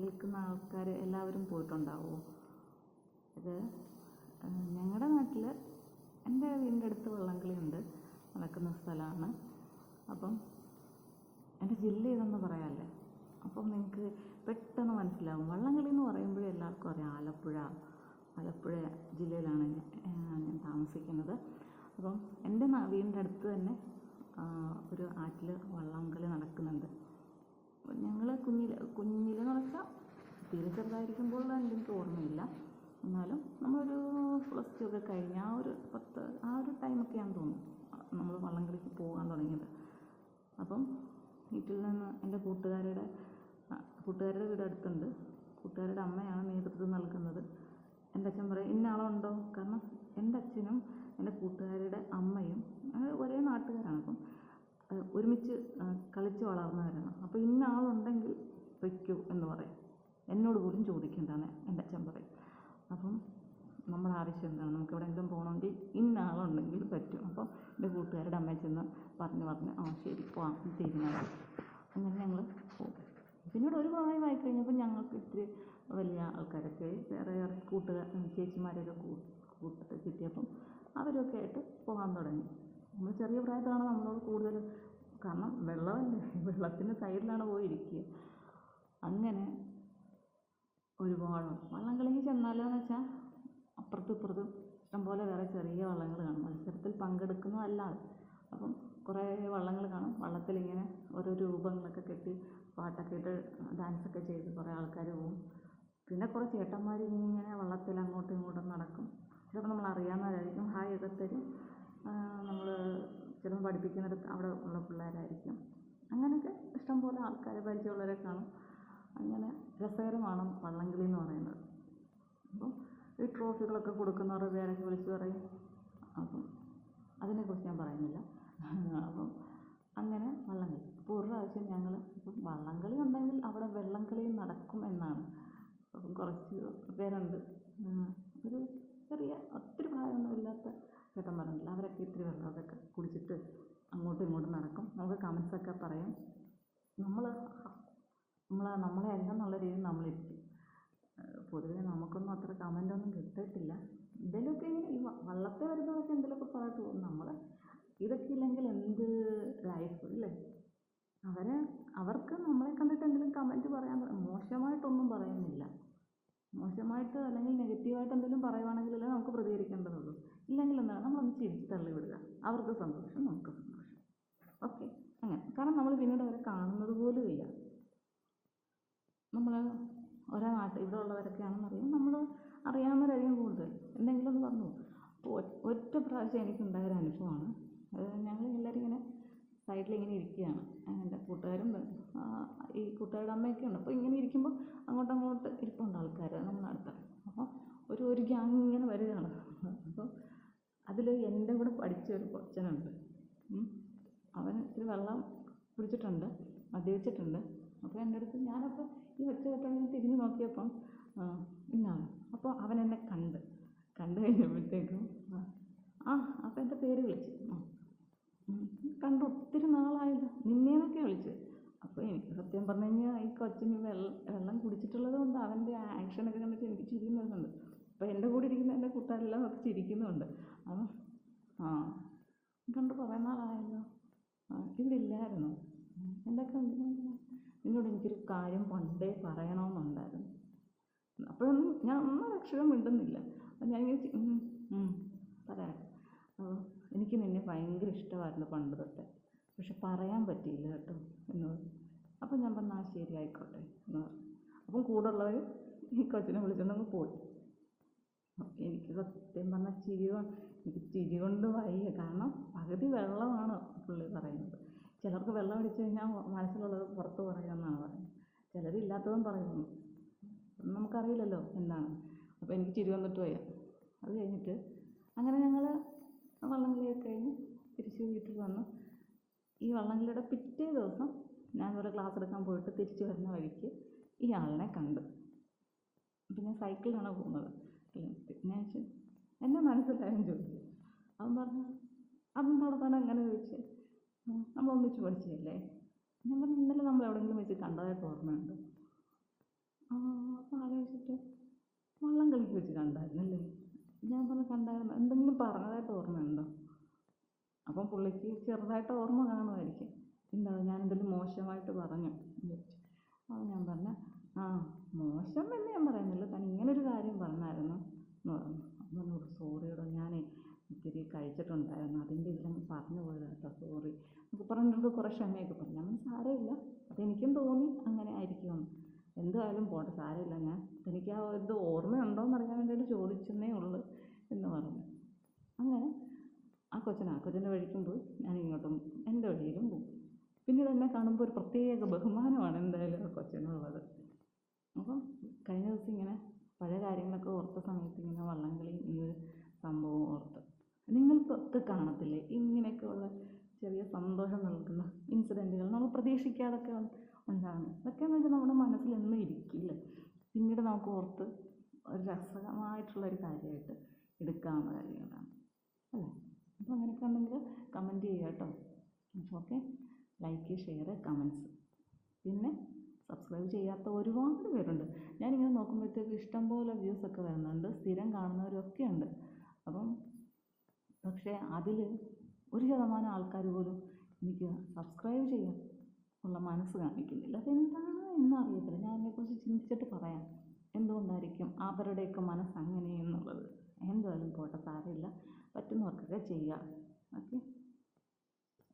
കേൾക്കുന്ന ആൾക്കാർ എല്ലാവരും പോയിട്ടുണ്ടാവുമോ ഇത് ഞങ്ങളുടെ നാട്ടിൽ എന്റെ വീടിന്റെ അടുത്ത് വള്ളംകളിയുണ്ട്. നടക്കുന്ന സ്ഥലമാണ് അപ്പം എന്റെ ജില്ല ഇതെന്ന് പറയാമല്ലേ അപ്പം നിങ്ങൾക്ക് പെട്ടെന്ന് മനസ്സിലാവും. വള്ളംകളി എന്ന് പറയുമ്പോഴേ എല്ലാവർക്കും അറിയാം. ആലപ്പുഴ ആലപ്പുഴ ജില്ലയിലാണ് ഞാൻ താമസിക്കുന്നത്. അപ്പം എന്റെ വീടിന്റെ അടുത്ത് തന്നെ ഒരു ആറ്റിൽ വള്ളംകളി നടക്കുന്നുണ്ട്. ഞങ്ങൾ കുഞ്ഞിൽ കുഞ്ഞിലെന്ന് വെച്ചാൽ തീരെ ചെറുതായിരിക്കുമ്പോൾ എനിക്ക് ഓർമ്മയില്ല. എന്നാലും നമ്മളൊരു പ്ലസ് ടു ഒക്കെ കഴിഞ്ഞ് ആ ഒരു പത്ത് ആ ഒരു ടൈമൊക്കെയാണെന്ന് തോന്നുന്നു നമ്മൾ വള്ളംകളിക്ക് പോകാൻ തുടങ്ങിയത്. അപ്പം വീട്ടിൽ നിന്ന് എന്റെ കൂട്ടുകാരുടെ കൂട്ടുകാരുടെ വീട് അടുത്തുണ്ട്. കൂട്ടുകാരുടെ അമ്മയാണ് നേതൃത്വം നൽകുന്നത്. എന്റെ അച്ഛൻ പറയും ഇന്ന ആളുണ്ടോ? കാരണം എന്റെ അച്ഛനും എന്റെ കൂട്ടുകാരുടെ അമ്മയും അങ്ങനെ ഒരേ നാട്ടുകാരാണ് അപ്പം. ഒരുമിച്ച് കളിച്ച് വളർന്നവരാണ് അപ്പോൾ ഇന്ന ആളുണ്ടെങ്കിൽ വയ്ക്കൂ എന്ന് പറയും. എന്നോട് പോലും ചോദിക്കേണ്ടതാണ് എന്റെ അച്ഛൻ പറയും അപ്പം നമ്മുടെ ആവശ്യം എന്താണ്? നമുക്ക് എവിടെയെങ്കിലും പോകണമെങ്കിൽ ഇന്ന ആളുണ്ടെങ്കിൽ പറ്റും. അപ്പം എന്റെ കൂട്ടുകാരുടെ അമ്മയിൽ ചെന്ന് പറഞ്ഞ് പറഞ്ഞ് ആ ശരി പോവാം തീരുമാനം അങ്ങനെ ഞങ്ങൾ പോകും പിന്നീട് ഒരു പ്രായമായി കഴിഞ്ഞപ്പോൾ ഞങ്ങൾക്ക് ഇത്തിരി വലിയ ആൾക്കാരൊക്കെ വേറെ വേറെ കൂട്ടുകാർ ചേച്ചിമാരെയൊക്കെ കൂ- കൂട്ടത്തിൽ കിട്ടിയപ്പം അവരൊക്കെ ആയിട്ട് പോകാൻ തുടങ്ങി. നമ്മൾ ചെറിയ പ്രായത്തിലാണ് നമ്മളോട് കൂടുതൽ കാരണം വെള്ളമല്ലേ വെള്ളത്തിന്റെ സൈഡിലാണ് പോയിരിക്കുക. അങ്ങനെ ഒരുപാട് വള്ളംകളിക്ക് ചെന്നാലെന്ന് വെച്ചാൽ അപ്പുറത്തും ഇപ്പുറത്തും ഇഷ്ടംപോലെ വേറെ ചെറിയ വള്ളങ്ങൾ കാണും. മത്സരത്തിൽ പങ്കെടുക്കുന്നതല്ലാതെ അപ്പം കുറേ വള്ളങ്ങൾ കാണും. വള്ളത്തിലിങ്ങനെ ഓരോ രൂപങ്ങളൊക്കെ കെട്ടി പാട്ടൊക്കെ ഇട്ട് ഡാൻസൊക്കെ ചെയ്ത് കുറേ ആൾക്കാർ പോകും പിന്നെ കുറേ ചേട്ടന്മാർ ഇങ്ങനെ വള്ളത്തിൽ അങ്ങോട്ടും ഇങ്ങോട്ടും നടക്കും. ചിലപ്പോൾ നമ്മൾ അറിയാവുന്നവരായിരിക്കും ഹായ് ഒക്കെ തരും. ചിലപ്പോൾ പഠിപ്പിക്കുന്നിടത്ത് അവിടെ ഉള്ള പിള്ളേരായിരിക്കും. അങ്ങനെയൊക്കെ ഇഷ്ടംപോലെ ആൾക്കാരെ പരിചയമുള്ളവരെ കാണും. അങ്ങനെ രസകരമാണ് വള്ളംകളി എന്ന് പറയുന്നത്. അപ്പം ഈ ട്രോഫികളൊക്കെ കൊടുക്കുന്നവരുടെ പേരൊക്കെ വിളിച്ച് പറയും. അപ്പം അതിനെക്കുറിച്ച് ഞാൻ പറയുന്നില്ല. അപ്പം അങ്ങനെ വള്ളംകളി. അപ്പോൾ ഒരു പ്രാവശ്യം ഞങ്ങൾ ഇപ്പം വള്ളംകളി ഉണ്ടെങ്കിൽ അവിടെ വെള്ളംകളി നടക്കും എന്നാണ്. അപ്പം കുറച്ച് പേരുണ്ട്. ഒരു ചെറിയ ഒത്തിരി പ്രായമൊന്നുമില്ലാത്ത ചേട്ടന്മാരുണ്ടല്ലോ അവരൊക്കെ ഇത്തിരി വെള്ളമൊക്കെ കുടിച്ചിട്ട് അങ്ങോട്ടും ഇങ്ങോട്ടും നടക്കും. നമുക്ക് കമൻസൊക്കെ പറയാം. നമ്മൾ നമ്മൾ നമ്മളെ അല്ലെന്നുള്ള രീതിയിൽ നമ്മളിരിക്കും പൊതുവേ നമുക്കൊന്നും അത്ര കമന്റൊന്നും കിട്ടിയിട്ടില്ല. എന്തെങ്കിലുമൊക്കെ ഇങ്ങനെ ഈ വള്ളത്തെ വരുന്നതൊക്കെ എന്തെങ്കിലുമൊക്കെ പറഞ്ഞിട്ട് പോകും. നമ്മൾ ഇതൊക്കെ ഇല്ലെങ്കിൽ എന്ത് ലൈഫ് അല്ലേ അവരെ അവർക്ക് നമ്മളെ കണ്ടിട്ട് എന്തെങ്കിലും കമന്റ് പറയാൻ മോശമായിട്ടൊന്നും പറയുന്നില്ല. മോശമായിട്ട് അല്ലെങ്കിൽ നെഗറ്റീവായിട്ട് എന്തെങ്കിലും പറയുവാണെങ്കിലല്ലേ നമുക്ക് പ്രതികരിക്കേണ്ടതുള്ളൂ. ഇല്ലെങ്കിൽ എന്താണ് നമ്മളൊന്ന് ചിരിച്ച് തള്ളി വിടുക അവർക്ക് സന്തോഷം നമുക്ക് സന്തോഷം. ഓക്കെ. അങ്ങനെ. കാരണം നമ്മൾ പിന്നീട് അവരെ കാണുന്നത് പോലും ഇല്ല. നമ്മൾ ഒരാ നാട്ടിൽ ഇവിടെ ഉള്ളവരൊക്കെയാണെന്നറിയാം നമ്മൾ അറിയാവുന്നവരായിരിക്കും കൂടുതൽ. എന്തെങ്കിലും ഒന്ന് പറഞ്ഞു ഒറ്റ പ്രാവശ്യം എനിക്കുണ്ടായ ഒരു അനുഭവമാണ് ഞങ്ങൾ എല്ലാവരും ഇങ്ങനെ സൈഡിൽ ഇങ്ങനെ ഇരിക്കുകയാണ്. എന്റെ കൂട്ടുകാരും ഈ കൂട്ടുകാരുടെ അമ്മയൊക്കെ ഉണ്ട്. അപ്പോൾ ഇങ്ങനെ ഇരിക്കുമ്പോൾ അങ്ങോട്ടും അങ്ങോട്ട് ഇരിപ്പുണ്ട് ആൾക്കാർ നമ്മുടെ അടുത്ത്. അപ്പോൾ ഒരു ഒരു ഗ്യാങ് ഇങ്ങനെ വരികയാണ്. അതിൽ എന്റെ കൂടെ പഠിച്ച ഒരു കൊച്ചനുണ്ട്. അവൻ ഇത്തിരി വെള്ളം കുടിച്ചിട്ടുണ്ട് മദ്യപിച്ചിട്ടുണ്ട്. അപ്പോൾ എന്റെ അടുത്ത് ഞാനപ്പോൾ ഈ ഒറ്റ കേട്ടോണ്ട് തിരിഞ്ഞ് നോക്കിയപ്പം ഇന്നാണ്. അപ്പോൾ അവൻ എന്നെ കണ്ട്. കണ്ടു കഴിഞ്ഞപ്പോഴത്തേക്കും ആ, അപ്പോൾ എന്റെ പേര് വിളിച്ചു. കണ്ടു. ഒത്തിരി നാളായല്ലോ. നിന്നേന്നൊക്കെ വിളിച്ച്. അപ്പോൾ എനിക്ക് സത്യം പറഞ്ഞു കഴിഞ്ഞാൽ ഈ കൊച്ചിന് വെള്ളം വെള്ളം കുടിച്ചിട്ടുള്ളത് കൊണ്ട് അവന്റെ ആക്ഷനൊക്കെ കണ്ടിട്ട് എനിക്ക് ചിരി അപ്പോൾ എന്റെ കൂടെ ഇരിക്കുന്ന എന്റെ കൂട്ടുകാരെല്ലാം ഒക്കെ ചിരിക്കുന്നുണ്ട്. അപ്പം ആ. കണ്ട് കുറേ നാളായല്ലോ. ആ ഇവിടെ ഇല്ലായിരുന്നു. എന്തൊക്കെ ഉണ്ട് നിന്നോട് എനിക്കൊരു കാര്യം പണ്ടേ പറയണമെന്നുണ്ടായിരുന്നു അപ്പോഴൊന്നും ഞാൻ ഒന്നും അക്ഷരം മിണ്ടുന്നില്ല. ഞാൻ ഉം, പറയാം. എനിക്ക് നിന്നെ ഭയങ്കര ഇഷ്ടമായിരുന്നു പണ്ട് തൊട്ടേ. പക്ഷെ പറയാൻ പറ്റിയില്ല കേട്ടോ എന്നോട്. അപ്പം ഞാൻ പറഞ്ഞു ആ ശരി ആയിക്കോട്ടെ എന്ന് പറഞ്ഞു. അപ്പം കൂടെ ഉള്ളവർ ഈ കൊച്ചിനെ വിളിച്ചുകൊണ്ട് പോയി. എനിക്ക് സത്യം പറഞ്ഞാൽ ചിരി എനിക്ക് ചിരി കൊണ്ട് വയ്യ കാരണം പകുതി വെള്ളമാണ് പുള്ളി പറയുന്നത്. ചിലർക്ക് വെള്ളം അടിച്ചു കഴിഞ്ഞാൽ മനസ്സിലുള്ളത് പുറത്ത് പറയുമെന്നാണ് പറയുന്നത്. ചിലരില്ലാത്തതും പറയുന്നു. നമുക്കറിയില്ലല്ലോ എന്താണ്. അപ്പോൾ എനിക്ക് ചിരി വന്നിട്ട് വയ്യ. അത് കഴിഞ്ഞിട്ട് അങ്ങനെ ഞങ്ങൾ വള്ളംകളിയൊക്കെ കഴിഞ്ഞ് തിരിച്ച് വീട്ടിൽ വന്നു. ഈ വള്ളംകളിയുടെ പിറ്റേ ദിവസം ഞാൻ ഇവിടെ ക്ലാസ് എടുക്കാൻ പോയിട്ട് തിരിച്ച് വരുന്ന വഴിക്ക് ഈ ആളിനെ കണ്ടു പിന്നെ സൈക്കിളിലാണ് പോകുന്നത്. പിന്നെ എന്നെ മനസ്സിലായെന്ന് ചോദിച്ചു. അവൻ പറഞ്ഞു അവൻ തന്നെ അങ്ങനെ ചോദിച്ചു? "ഉം, നമ്മൾ ഒന്നിച്ച് പഠിച്ചതല്ലേ ഞാൻ പറഞ്ഞു ഇന്നലെ നമ്മൾ എവിടെയെങ്കിലും വെച്ച് കണ്ടതായിട്ട് ഓർമ്മയുണ്ട്. ആ അപ്പം ആലോചിച്ചിട്ട് വള്ളം കളിക്ക് വെച്ച് കണ്ടായിരുന്നല്ലേ? ഞാൻ പറഞ്ഞു കണ്ടായിരുന്നു. എന്തെങ്കിലും പറഞ്ഞതായിട്ട് ഓർമ്മയുണ്ടോ? അപ്പം പുള്ളിക്ക് ചെറുതായിട്ട് ഓർമ്മ കാണുമായിരിക്കും. എന്താ ഞാൻ എന്തെങ്കിലും മോശമായിട്ട് പറഞ്ഞു അപ്പം അപ്പോൾ ഞാൻ പറഞ്ഞു ആ മോശം എന്ന് ഞാൻ പറയുന്നില്ല. താൻ ഇങ്ങനൊരു കാര്യം പറഞ്ഞായിരുന്നു എന്ന് പറഞ്ഞു. അപ്പം സോറി കേട്ടോ ഞാനേ ഇത്തിരി കഴിച്ചിട്ടുണ്ടായിരുന്നു. അതിന്റെ ഇതിലങ്ങ് പറഞ്ഞു പോയത് കേട്ടോ സോറി നമുക്ക് പറഞ്ഞിട്ട് കുറേ ക്ഷമയൊക്കെ പറഞ്ഞു. അങ്ങനെ പറഞ്ഞു, സാരമില്ല. അതെനിക്കും തോന്നി. അങ്ങനെ ആയിരിക്കുമെന്ന് എന്തായാലും പോട്ടെ സാരമില്ല. ഞാൻ എനിക്ക് ആ ഇത് ഓർമ്മയുണ്ടോ എന്ന് അറിയാൻ വേണ്ടിയിട്ട് ചോദിച്ചെന്നേ ഉള്ളൂ എന്ന് പറഞ്ഞു. അങ്ങനെ ആ കൊച്ചൻ ആ കൊച്ചന്റെ വഴിക്കും പോയി. ഞാൻ ഇങ്ങോട്ടും എന്റെ വഴിയിലും പോകും പിന്നീട് എന്നെ കാണുമ്പോൾ ഒരു പ്രത്യേക ബഹുമാനമാണ് എന്തായാലും ആ കൊച്ചനുള്ളത്. അപ്പം കഴിഞ്ഞ ദിവസം ഇങ്ങനെ പഴയ കാര്യങ്ങളൊക്കെ ഓർത്ത സമയത്ത് ഇങ്ങനെ ഒരു സംഭവം ഓർത്ത്. നിങ്ങൾക്കൊക്കെ കാണത്തില്ലേ? ഇങ്ങനെയൊക്കെയുള്ള ചെറിയ സന്തോഷം നൽകുന്ന ഇൻസിഡന്റുകൾ നമ്മൾ പ്രതീക്ഷിക്കാതൊക്കെ ഉണ്ടാകുന്നു ഇതൊക്കെ എന്ന് വെച്ചാൽ നമ്മുടെ മനസ്സിൽ എന്നും ഇരിക്കില്ലേ? പിന്നീട് നമുക്ക് ഓർത്ത് ഒരു രസകരമായിട്ടുള്ളൊരു കാര്യമായിട്ട് എടുക്കാവുന്ന കാര്യങ്ങളാണ്. അല്ലേ? അപ്പോൾ അങ്ങനെയൊക്കെ ഉണ്ടെങ്കിൽ കമന്റ് ചെയ്യുക കേട്ടോ ഓക്കെ. ലൈക്ക് ഷെയർ കമന്റ്സ് പിന്നെ സബ്സ്ക്രൈബ് ചെയ്യാത്ത ഒരുപാട് പേരുണ്ട്. ഞാനിങ്ങനെ നോക്കുമ്പോഴത്തേക്ക് ഇഷ്ടംപോലെ വ്യൂസൊക്കെ വരുന്നുണ്ട്. സ്ഥിരം കാണുന്നവരൊക്കെ ഉണ്ട്. അപ്പം പക്ഷേ അതിൽ ഒരു ശതമാനം ആൾക്കാർ പോലും എനിക്ക് സബ്സ്ക്രൈബ് ചെയ്യാൻ ഉള്ള മനസ്സ് കാണിക്കുന്നില്ല. അതെന്താണ് എന്നറിയത്തില്ല. ഞാൻ അതിനെക്കുറിച്ച് ചിന്തിച്ചിട്ട് പറയാം. എന്തുകൊണ്ടായിരിക്കും അവരുടെയൊക്കെ മനസ്സ് അങ്ങനെ എന്നുള്ളത്? എന്തായാലും പോട്ടെ സാരമില്ല. പറ്റുന്നവർക്കൊക്കെ ചെയ്യാം. ഓക്കെ?